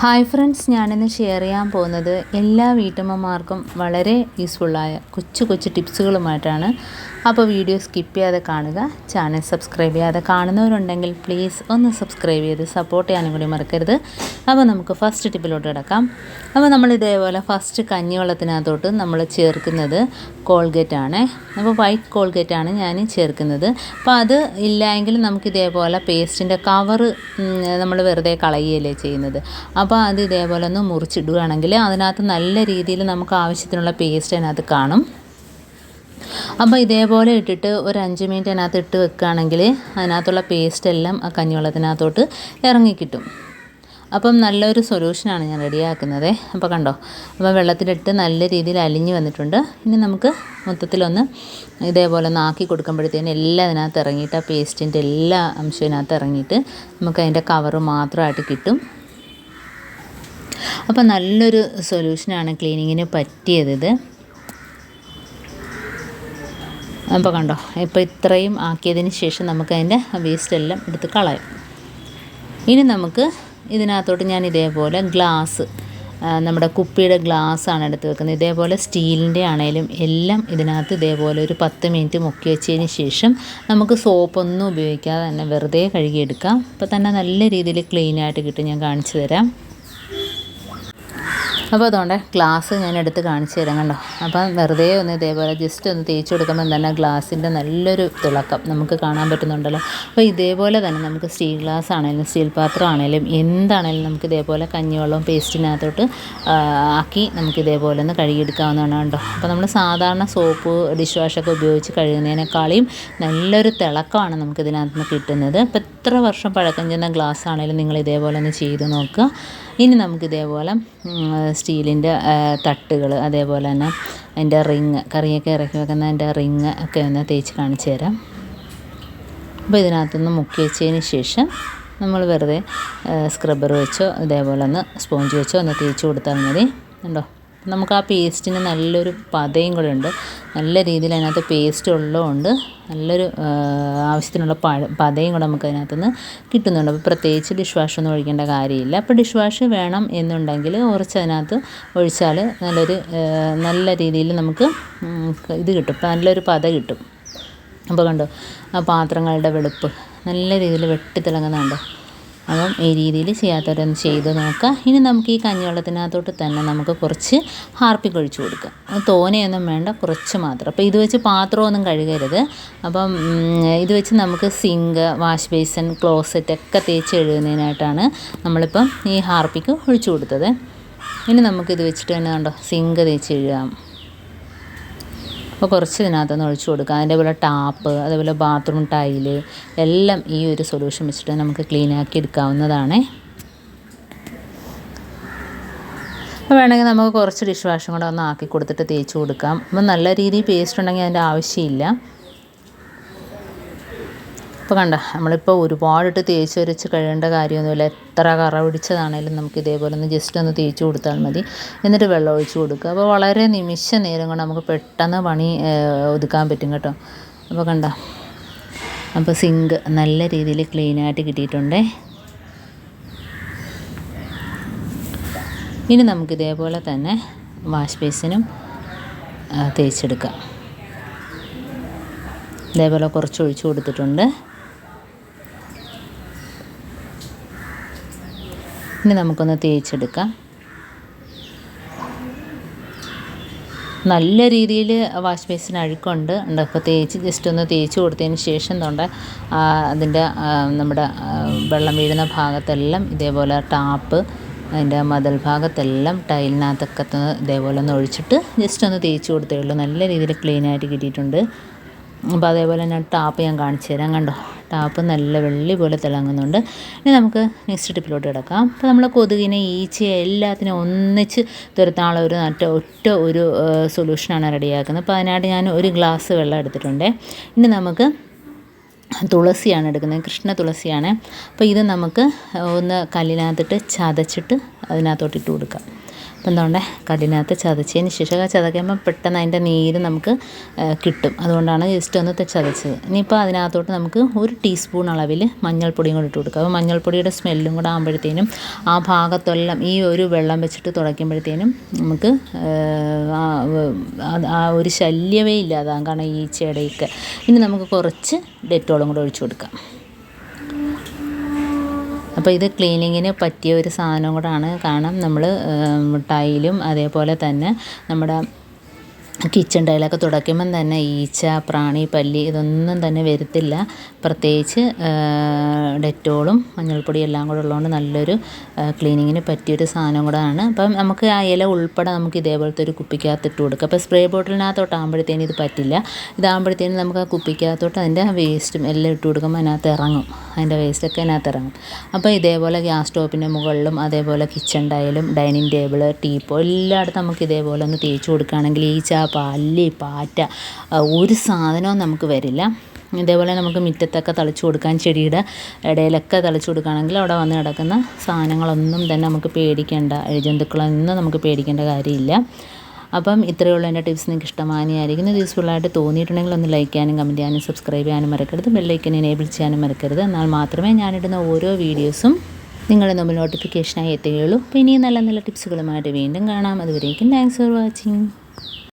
Hi friends ഞാനിന്ന് share ചെയ്യാൻ പോകുന്നത് എല്ലാ വീട്ടമ്മമാർക്കും വളരെ യൂസ്ഫുള്ളായ കൊച്ചു കൊച്ചു ടിപ്സുകളുമായിട്ടാണ് അപ്പോൾ വീഡിയോ സ്കിപ്പ് ചെയ്യാതെ കാണുക. ചാനൽ സബ്സ്ക്രൈബ് ചെയ്യാതെ കാണുന്നവരുണ്ടെങ്കിൽ പ്ലീസ് ഒന്ന് സബ്സ്ക്രൈബ് ചെയ്ത് സപ്പോർട്ട് ചെയ്യാനും കൂടി മറക്കരുത്. അപ്പോൾ നമുക്ക് ഫസ്റ്റ് ടിപ്പിലോട്ട് കിടക്കാം. അപ്പോൾ നമ്മൾ ഇതേപോലെ ഫസ്റ്റ് കഞ്ഞിവെള്ളത്തിനകത്തോട്ട് നമ്മൾ ചേർക്കുന്നത് കോൾഗേറ്റ് ആണ്. അപ്പോൾ വൈറ്റ് കോൾഗേറ്റ് ആണ് ഞാൻ ചേർക്കുന്നത്. അപ്പോൾ അത് ഇല്ലായെങ്കിൽ നമുക്ക് ഇതേപോലെ പേസ്റ്റിന്റെ കവറ് നമ്മൾ വെറുതെ കളയുകയല്ലേ ചെയ്യുന്നത്. അപ്പോൾ അത് ഇതേപോലെ ഒന്ന് മുറിച്ചിടുകയാണെങ്കിൽ അതിനകത്ത് നല്ല രീതിയിൽ നമുക്ക് ആവശ്യത്തിനുള്ള പേസ്റ്റ് അതിനകത്ത് കാണും. അപ്പോൾ ഇതേപോലെ ഇട്ടിട്ട് ഒരു അഞ്ച് മിനിറ്റ് അതിനകത്ത് ഇട്ട് വെക്കുകയാണെങ്കിൽ അതിനകത്തുള്ള പേസ്റ്റ് എല്ലാം ആ കഞ്ഞിവെള്ളത്തിനകത്തോട്ട് ഇറങ്ങിക്കിട്ടും അപ്പം നല്ലൊരു സൊല്യൂഷനാണ് ഞാൻ റെഡിയാക്കുന്നത്. അപ്പോൾ കണ്ടോ അപ്പോൾ വെള്ളത്തിലിട്ട് നല്ല രീതിയിൽ അലിഞ്ഞ് വന്നിട്ടുണ്ട്. ഇനി നമുക്ക് മൊത്തത്തിലൊന്ന് ഇതേപോലെ ഒന്ന് ആക്കി കൊടുക്കുമ്പോഴത്തേനും എല്ലാം അതിനകത്ത് ഇറങ്ങിയിട്ട് ആ പേസ്റ്റിന്റെ എല്ലാ അംശവും അതിനകത്ത് ഇറങ്ങിയിട്ട് നമുക്ക് അതിന്റെ കവറ് മാത്രമായിട്ട് കിട്ടും. അപ്പോൾ നല്ലൊരു സൊല്യൂഷനാണ് ക്ലീനിങ്ങിന് പറ്റിയത് ഇത്. അപ്പോൾ കണ്ടോ ഇപ്പോൾ ഇത്രയും ആക്കിയതിന് ശേഷം നമുക്ക് അതിന്റെ വേസ്റ്റ് എല്ലാം എടുത്ത് കളയാം. ഇനി നമുക്ക് ഇതിനകത്തോട്ട് ഞാൻ ഇതേപോലെ ഗ്ലാസ് നമ്മുടെ കുപ്പിയുടെ ഗ്ലാസ്സാണ് എടുത്ത് വെക്കുന്നത്. ഇതേപോലെ സ്റ്റീലിന്റെ ആണേലും എല്ലാം ഇതിനകത്ത് ഇതേപോലെ ഒരു പത്ത് മിനിറ്റ് മുക്കി വെച്ചതിന് ശേഷം നമുക്ക് സോപ്പൊന്നും ഉപയോഗിക്കാതെ തന്നെ വെറുതെ കഴുകിയെടുക്കാം. അപ്പോൾ തന്നെ നല്ല രീതിയിൽ ക്ലീനായിട്ട് കിട്ടും. ഞാൻ കാണിച്ചു തരാം. അപ്പോൾ അതുകൊണ്ട് ഗ്ലാസ് ഞാൻ എടുത്ത് കാണിച്ചു തരാം കണ്ടോ? അപ്പം വെറുതെ ഒന്ന് ഇതേപോലെ ജസ്റ്റ് ഒന്ന് തേച്ച് കൊടുക്കുമ്പോൾ തന്നെ ഗ്ലാസിന്റെ നല്ലൊരു തിളക്കം നമുക്ക് കാണാൻ പറ്റുന്നുണ്ടല്ലോ. അപ്പോൾ ഇതേപോലെ തന്നെ നമുക്ക് സ്റ്റീൽ ഗ്ലാസ് ആണെങ്കിലും സ്റ്റീൽ പാത്രം ആണെങ്കിലും എന്താണെങ്കിലും നമുക്ക് ഇതേപോലെ കഞ്ഞിവെള്ളവും പേസ്റ്റിനകത്തോട്ട് ആക്കി നമുക്ക് ഇതേപോലെ ഒന്ന് കഴുകിയെടുക്കാവുന്നതാണ് കേട്ടോ അപ്പോൾ നമ്മൾ സാധാരണ സോപ്പ് ഡിഷ് വാഷൊക്കെ ഉപയോഗിച്ച് കഴുകുന്നതിനേക്കാളും നല്ലൊരു തിളക്കമാണ് നമുക്ക് ഇതിനകത്ത് നിന്ന് കിട്ടുന്നത്. അപ്പോൾ എത്ര വർഷം പഴക്കം ചെന്ന ഗ്ലാസ് ആണെങ്കിലും നിങ്ങൾ ഇതേപോലെ ഒന്ന് ചെയ്ത് നോക്കുക. ഇനി നമുക്ക് ഇതേപോലെ സ്റ്റീലിന്റെ തട്ടുകൾ അതേപോലെ തന്നെ അതിന്റെ റിങ് കറിയൊക്കെ ഇറക്കി വെക്കുന്ന അതിന്റെ റിങ് ഒക്കെ ഒന്ന് തേച്ച് കാണിച്ചു തരാം. അപ്പോൾ ഇതിനകത്തുനിന്ന് മുക്കി വെച്ചതിന് ശേഷം നമ്മൾ വെറുതെ സ്ക്രബ്ബർ വെച്ചോ ഇതേപോലെ ഒന്ന് സ്പോഞ്ച് വെച്ചോ ഒന്ന് തേച്ച് കൊടുത്താൽ മതി. ഉണ്ടോ നമുക്ക് ആ പേസ്റ്റിന് നല്ലൊരു പതയും കൂടെ ഉണ്ട്. നല്ല രീതിയിൽ അതിനകത്ത് പേസ്റ്റ് ഉള്ളതുകൊണ്ട് നല്ലൊരു ആവശ്യത്തിനുള്ള പഴ പതയും കൂടെ നമുക്ക് അതിനകത്തുനിന്ന് കിട്ടുന്നുണ്ട്. അപ്പോൾ പ്രത്യേകിച്ച് ഡിഷ് വാഷ് ഒന്നും ഒഴിക്കേണ്ട കാര്യമില്ല. അപ്പോൾ ഡിഷ് വാഷ് വേണം എന്നുണ്ടെങ്കിൽ കുറച്ച് അതിനകത്ത് ഒഴിച്ചാൽ നല്ലൊരു നല്ല രീതിയിൽ നമുക്ക് ഇത് കിട്ടും. നല്ലൊരു പത കിട്ടും. അപ്പോൾ കണ്ടോ ആ പാത്രങ്ങളുടെ വെളുപ്പ് നല്ല രീതിയിൽ വെട്ടിത്തിളങ്ങുന്നുണ്ടോ അപ്പം ഈ രീതിയിൽ ചെയ്യാത്തവരൊന്ന് ചെയ്ത് നോക്കുക. ഇനി നമുക്ക് ഈ കഞ്ഞിവെള്ളത്തിനകത്തോട്ട് തന്നെ നമുക്ക് കുറച്ച് ഹാർപ്പിക് ഒഴിച്ച് കൊടുക്കാം. തോനെയൊന്നും വേണ്ട കുറച്ച് മാത്രം. അപ്പോൾ ഇത് വെച്ച് പാത്രമൊന്നും കഴുകരുത്. അപ്പം ഇത് വെച്ച് നമുക്ക് സിങ്ക് വാഷ് ബേസൻ ക്ലോസറ്റ് ഒക്കെ തേച്ച് കഴുകുന്നതിനായിട്ടാണ് നമ്മളിപ്പം ഈ ഹാർപ്പിക്ക് ഒഴിച്ചു കൊടുത്തത്. ഇനി നമുക്കിത് വെച്ചിട്ട് തന്നെ കണ്ടോ സിങ്ക് തേച്ച് കഴുകാം. അപ്പോൾ കുറച്ച് ഇതിനകത്തുനിന്ന് ഒഴിച്ചു കൊടുക്കുക അതേപോലെ ടാപ്പ് അതേപോലെ ബാത്റൂം ടൈൽ എല്ലാം ഈ ഒരു സൊല്യൂഷൻ വെച്ചിട്ട് നമുക്ക് ക്ലീൻ ആക്കി എടുക്കാവുന്നതാണ്. അപ്പോൾ വേണമെങ്കിൽ നമുക്ക് കുറച്ച് ഡിഷ് വാഷും കൂടെ ഒന്ന് ആക്കി കൊടുത്തിട്ട് തേച്ച് കൊടുക്കാം. അപ്പം നല്ല രീതിയിൽ പേസ്റ്റ് ഉണ്ടെങ്കിൽ അതിന്റെ ആവശ്യമില്ല. ഇപ്പോൾ കണ്ട നമ്മളിപ്പോൾ ഒരുപാടിട്ട് തേച്ച് വരച്ച് കഴിയേണ്ട കാര്യമൊന്നുമില്ല. എത്ര കറ പിടിച്ചതാണേലും നമുക്ക് ഇതേപോലെ ഒന്ന് ജസ്റ്റ് ഒന്ന് തേച്ച് കൊടുത്താൽ മതി. എന്നിട്ട് വെള്ളം ഒഴിച്ച് കൊടുക്കുക. അപ്പോൾ വളരെ നിമിഷ നേരം കൊണ്ട് നമുക്ക് പെട്ടെന്ന് പണി ഒതുക്കാൻ പറ്റും കേട്ടോ. അപ്പോൾ കണ്ട അപ്പോൾ സിങ്ക് നല്ല രീതിയിൽ ക്ലീനായിട്ട് കിട്ടിയിട്ടുണ്ടേ. ഇനി നമുക്ക് ഇതേപോലെ തന്നെ വാഷ് ബേസിനും തേച്ചെടുക്കാം. ഇതേപോലെ കുറച്ച് ഒഴിച്ചു കൊടുത്തിട്ടുണ്ട്. ഇനി നമുക്കൊന്ന് തേച്ചെടുക്കാം. നല്ല രീതിയിൽ വാഷ് ബേസിന് അഴുക്കുണ്ട്. അപ്പോൾ തേച്ച് ജസ്റ്റ് ഒന്ന് തേച്ച് കൊടുത്തതിന് ശേഷം തൊണ്ട അതിന്റെ നമ്മുടെ വെള്ളം വീഴുന്ന ഭാഗത്തെല്ലാം ഇതേപോലെ ടാപ്പ് അതിന്റെ മതിൽ ഭാഗത്തെല്ലാം ടൈലിനകത്തൊക്കെ ഇതേപോലെ ഒന്ന് ഒഴിച്ചിട്ട് ജസ്റ്റ് ഒന്ന് തേച്ച് കൊടുത്തേ ഉള്ളൂ. നല്ല രീതിയിൽ ക്ലീനായിട്ട് കിട്ടിയിട്ടുണ്ട്. അപ്പോൾ അതേപോലെ തന്നെ ടാപ്പ് ഞാൻ കാണിച്ചു തരാം. കണ്ടോ? ടാപ്പ് നല്ല വെള്ളി പോലെ തിളങ്ങുന്നുണ്ട്. ഇനി നമുക്ക് നെക്സ്റ്റ് ടിപ്പിലോട്ട് കിടക്കാം. അപ്പോൾ നമ്മൾ കൊതുകിനെ ഈച്ചയെ എല്ലാത്തിനും ഒന്നിച്ച് തുരത്താനുള്ള ഒരു നട്ട ഒറ്റ ഒരു സൊല്യൂഷനാണ് റെഡിയാക്കുന്നത്. അപ്പോൾ അതിനായിട്ട് ഞാൻ ഒരു ഗ്ലാസ് വെള്ളം എടുത്തിട്ടുണ്ട്. ഇനി നമുക്ക് തുളസിയാണ് എടുക്കുന്നത്. കൃഷ്ണ തുളസിയാണ്. അപ്പോൾ ഇത് നമുക്ക് ഒന്ന് കല്ലിനകത്തിട്ട് ചതച്ചിട്ട് അതിനകത്തോട്ട് ഇട്ട് കൊടുക്കാം. അപ്പം എന്തുകൊണ്ട് കടിനകത്ത് ചതച്ചതിന് ശേഷം ആ ചതയ്ക്കുമ്പോൾ പെട്ടെന്ന് അതിന്റെ നീര് നമുക്ക് കിട്ടും. അതുകൊണ്ടാണ് ജസ്റ്റ് ഒന്ന് ചതച്ചത്. ഇനിയിപ്പോൾ അതിനകത്തോട്ട് നമുക്ക് ഒരു ടീസ്പൂൺ അളവിൽ മഞ്ഞൾപ്പൊടിയും കൂടി ഇട്ട് കൊടുക്കുക അപ്പോൾ മഞ്ഞൾപ്പൊടിയുടെ സ്മെല്ലും കൂടെ ആകുമ്പോഴത്തേനും ആ ഭാഗത്തെല്ലാം ഈ ഒരു വെള്ളം വെച്ചിട്ട് തുടയ്ക്കുമ്പോഴത്തേനും നമുക്ക് ആ ഒരു ശല്യമേ ഇല്ലാതാകും കാരണം ഈച്ചയുടെയൊക്കെ. ഇനി നമുക്ക് കുറച്ച് ഡെറ്റോളും കൂടെ ഒഴിച്ചു കൊടുക്കാം. അപ്പോൾ ഇത് ക്ലീനിങ്ങിന് പറ്റിയ ഒരു സാധനം കൂടാണ്. കാരണം നമ്മൾ ടൈലും അതേപോലെ തന്നെ നമ്മുടെ കിച്ചൺ ടൈലൊക്കെ തുടയ്ക്കുമ്പം തന്നെ ഈച്ച പ്രാണി പല്ലി ഇതൊന്നും തന്നെ വരത്തില്ല. പ്രത്യേകിച്ച് ഡെറ്റോളും മഞ്ഞൾപ്പൊടി എല്ലാം കൂടെ ഉള്ളതുകൊണ്ട് നല്ലൊരു ക്ലീനിങ്ങിന് പറ്റിയൊരു സാധനം കൂടെയാണ്. അപ്പം നമുക്ക് ആ ഇല ഉൾപ്പെടെ നമുക്ക് ഇതേപോലത്തെ ഒരു കുപ്പിക്കകത്ത് ഇട്ട് കൊടുക്കുക അപ്പോൾ സ്പ്രേ ബോട്ടിലിനകത്തോട്ടാകുമ്പോഴത്തേനും ഇത് പറ്റില്ല. ഇതാകുമ്പോഴത്തേനും നമുക്ക് ആ കുപ്പിക്കകത്തോട്ട് അതിന്റെ വേസ്റ്റും എല്ലാം ഇട്ട് കൊടുക്കുമ്പോൾ അതിനകത്ത് ഇറങ്ങും. അതിന്റെ വേസ്റ്റൊക്കെ അതിനകത്ത് ഇറങ്ങും. അപ്പോൾ ഇതേപോലെ ഗ്യാസ് സ്റ്റോപ്പിന്റെ മുകളിലും അതേപോലെ കിച്ചൺ ടൈലും ഡൈനിങ് ടേബിൾ ടീപ്പോ എല്ലായിടത്തും നമുക്ക് ഇതേപോലെ ഒന്ന് തേച്ച് കൊടുക്കുകയാണെങ്കിൽ ഈച്ച പല്ലി പാറ്റ ഒരു സാധനവും നമുക്ക് വരില്ല. ഇതേപോലെ നമുക്ക് മുറ്റത്തൊക്കെ തളിച്ചു കൊടുക്കാൻ ചെടിയുടെ ഇടയിലൊക്കെ തളിച്ചു കൊടുക്കുകയാണെങ്കിൽ അവിടെ വന്ന് കിടക്കുന്ന സാധനങ്ങളൊന്നും തന്നെ നമുക്ക് പേടിക്കേണ്ട ജന്തുക്കളൊന്നും നമുക്ക് പേടിക്കേണ്ട കാര്യമില്ല. അപ്പം ഇത്രയേ ഉള്ളൂ എന്റെ ടിപ്സ്. നിങ്ങൾക്ക് ഇഷ്ടമാനിയായിരിക്കും ഇത് യൂസ്ഫുള്ളായിട്ട് തോന്നിയിട്ടുണ്ടെങ്കിൽ ഒന്ന് ലൈക്ക് ചെയ്യാനും കമന്റ് ചെയ്യാനും സബ്സ്ക്രൈബ് ചെയ്യാനും മറക്കരുത്. ബെല്ലൈക്കൻ എനേബിൾ ചെയ്യാനും മറക്കരുത്. എന്നാൽ മാത്രമേ ഞാനിടുന്ന ഓരോ വീഡിയോസും നിങ്ങളുടെ മുമ്പിൽ നോട്ടിഫിക്കേഷനായി എത്തുകയുള്ളൂ. അപ്പോൾ ഇനിയും നല്ല നല്ല ടിപ്സുകളുമായിട്ട് വീണ്ടും കാണാം. അതുവരേക്കും താങ്ക്സ് ഫോർ വാച്ചിങ്